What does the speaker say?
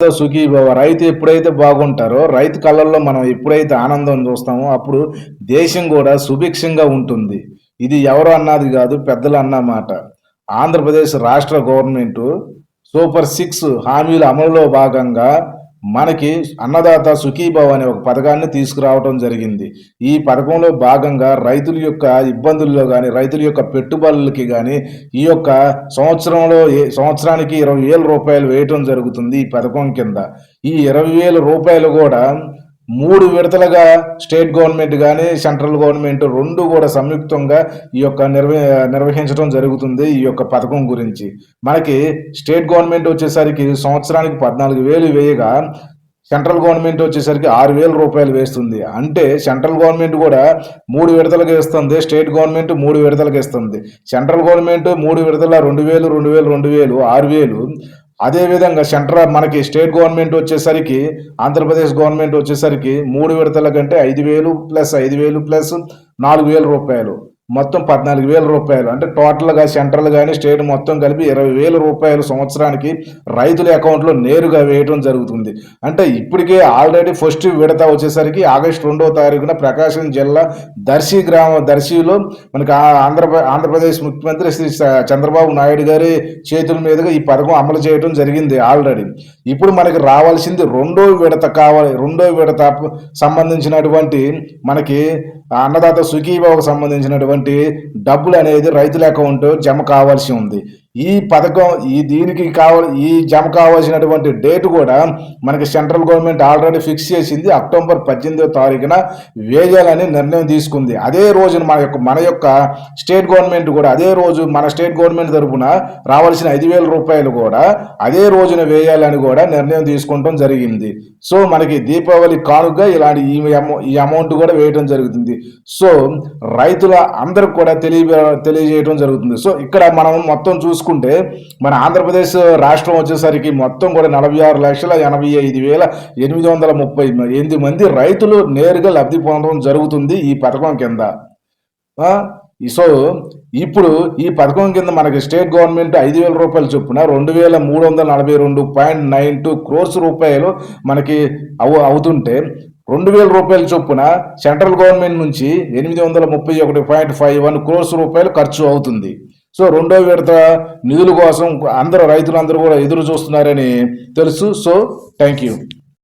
సుఖీభవ రైతు ఎప్పుడైతే బాగుంటారో రైతు కళ్ళల్లో మనం ఎప్పుడైతే ఆనందం చూస్తామో అప్పుడు దేశం కూడా సుభిక్షంగా ఉంటుంది. ఇది ఎవరు అన్నది కాదు పెద్దలు అన్నమాట ఆంధ్రప్రదేశ్ రాష్ట్ర గవర్నమెంట్ సూపర్ సిక్స్ హామీల అమలులో భాగంగా మనకి అన్నదాత సుఖీభవ అనే ఒక పథకాన్ని తీసుకురావడం జరిగింది. ఈ పథకంలో భాగంగా రైతుల యొక్క ఇబ్బందుల్లో కానీ రైతుల యొక్క పెట్టుబడులకి కానీ ఈ యొక్క సంవత్సరంలో ఏ- సంవత్సరానికి ఇరవై వేల రూపాయలు వేయటం జరుగుతుంది ఈ పథకం కింద. ఈ ఇరవై వేల రూపాయలు కూడా మూడు విడతలుగా స్టేట్ గవర్నమెంట్ కానీ సెంట్రల్ గవర్నమెంట్ రెండు కూడా సంయుక్తంగా ఈ యొక్క నిర్వ నిర్వహించడం జరుగుతుంది ఈ యొక్క పథకం గురించి. మనకి స్టేట్ గవర్నమెంట్ వచ్చేసరికి సంవత్సరానికి పద్నాలుగు వేలు వేయగా సెంట్రల్ గవర్నమెంట్ వచ్చేసరికి ఆరు వేల రూపాయలు వేస్తుంది. అంటే సెంట్రల్ గవర్నమెంట్ కూడా మూడు విడతలకు ఇస్తుంది స్టేట్ గవర్నమెంట్ మూడు విడతలకు ఇస్తుంది సెంట్రల్ గవర్నమెంట్ మూడు విడతల రెండు వేలు రెండు వేలు రెండు వేలు ఆరు వేలు. అదేవిధంగా సెంట్రల్ మనకి స్టేట్ గవర్నమెంట్ వచ్చేసరికి ఆంధ్రప్రదేశ్ గవర్నమెంట్ వచ్చేసరికి మూడు విడతల కంటే ఐదు వేలు ప్లస్ ఐదు వేలు ప్లస్ నాలుగు వేల రూపాయలు. మొత్తం పద్నాలుగు వేల రూపాయలు. అంటే టోటల్గా సెంట్రల్ కానీ స్టేట్ మొత్తం కలిపి ఇరవై వేల రూపాయలు సంవత్సరానికి రైతుల అకౌంట్లో నేరుగా వేయడం జరుగుతుంది. అంటే ఇప్పటికే ఆల్రెడీ ఫస్ట్ విడత వచ్చేసరికి ఆగస్టు రెండవ తారీఖున ప్రకాశం జిల్లా దర్శి గ్రామ దర్శిలో మనకి ఆంధ్ర ఆంధ్రప్రదేశ్ ముఖ్యమంత్రి శ్రీ చ- చంద్రబాబు నాయుడు గారి చేతుల మీదుగా ఈ పథకం అమలు చేయడం జరిగింది ఆల్రెడీ ఇప్పుడు మనకి రావాల్సింది రెండో విడత కావాలి రెండో విడత సంబంధించినటువంటి మనకి అన్నదాత సుఖీబాబుకు సంబంధించినటువంటి డబ్బులు అనేది రైతుల అకౌంట్ జమ కావాల్సి ఉంది. ఈ పథకం ఈ దీనికి కావాలి ఈ జమ కావాల్సినటువంటి డేట్ కూడా మనకి సెంట్రల్ గవర్నమెంట్ ఆల్రెడీ ఫిక్స్ చేసింది అక్టోబర్ పద్దెనిమిదో తారీఖున వేయాలని నిర్ణయం తీసుకుంది. అదే రోజున మన యొక్క మన యొక్క స్టేట్ గవర్నమెంట్ కూడా అదే రోజు మన స్టేట్ గవర్నమెంట్ తరపున రావాల్సిన ఐదు వేల రూపాయలు కూడా అదే రోజున వేయాలని కూడా నిర్ణయం తీసుకోవడం జరిగింది. సో మనకి దీపావళి కానుక ఇలాంటి ఈ అమౌ ఈ అమౌంట్ కూడా వేయడం జరుగుతుంది. సో రైతుల అందరికి కూడా తెలియ తెలియజేయడం జరుగుతుంది. సో ఇక్కడ మనం మొత్తం చూసుకుంటే మన ఆంధ్రప్రదేశ్ రాష్ట్రం వచ్చేసరికి మొత్తం కూడా నలభై ఆరు లక్షల ఎనభై ఐదు వేల ఎనిమిది వందల ముప్పై ఎనిమిది మంది రైతులు నేరుగా లబ్ధి పొందడం జరుగుతుంది ఈ పథకం కింద. ఈ సో ఇప్పుడు ఈ పథకం కింద మనకి స్టేట్ గవర్నమెంట్ ఐదు వేల రూపాయలు చొప్పున రెండు వేల మూడు వందల నలభై రెండు పాయింట్ నైన్ టూ క్రోర్స్ రూపాయలు మనకి అవు అవుతుంటే రెండు వేల రూపాయల చొప్పున సెంట్రల్ గవర్నమెంట్ నుంచి ఎనిమిది వందల ముప్పై ఒకటి పాయింట్ ఫైవ్ వన్ క్రోర్స్ రూపాయలు ఖర్చు అవుతుంది. సో రెండో విడత నిధుల కోసం అందరూ రైతులందరూ కూడా ఎదురు చూస్తున్నారని తెలుసు. So thank you